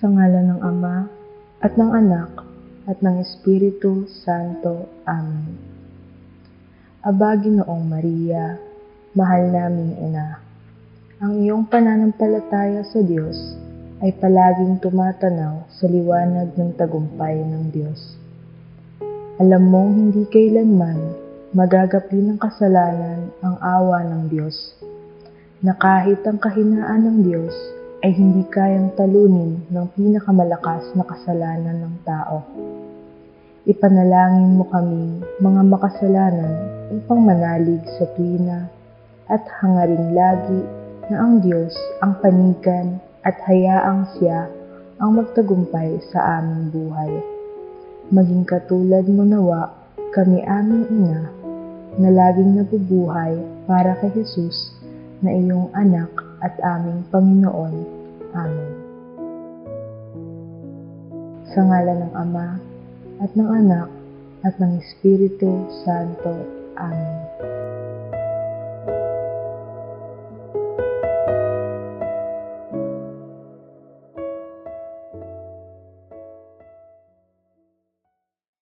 Sa ngalan ng Ama, at ng Anak, at ng Espiritu Santo. Amen. Aba, Ginoong Maria, mahal naming Ina, ang iyong pananampalataya sa Diyos ay palaging tumatanaw sa liwanag ng tagumpay ng Diyos. Alam mong hindi kailanman magagapi ng kasalanan ang awa ng Diyos, na kahit ang kahinaan ng Diyos ay hindi kayang talunin ng pinakamalakas na kasalanan ng tao. Ipanalangin mo kami, mga makasalanan, upang manalig sa tuwina at hangaring lagi na ang Diyos ang panigan at hayaang siya ang magtagumpay sa aming buhay. Maging katulad mo nawa kami aming ina na laging nabubuhay para kay Jesus na iyong anak at aming Panginoon. Amen. Sa ngala ng Ama, at ng Anak, at ng Espiritu Santo. Amen.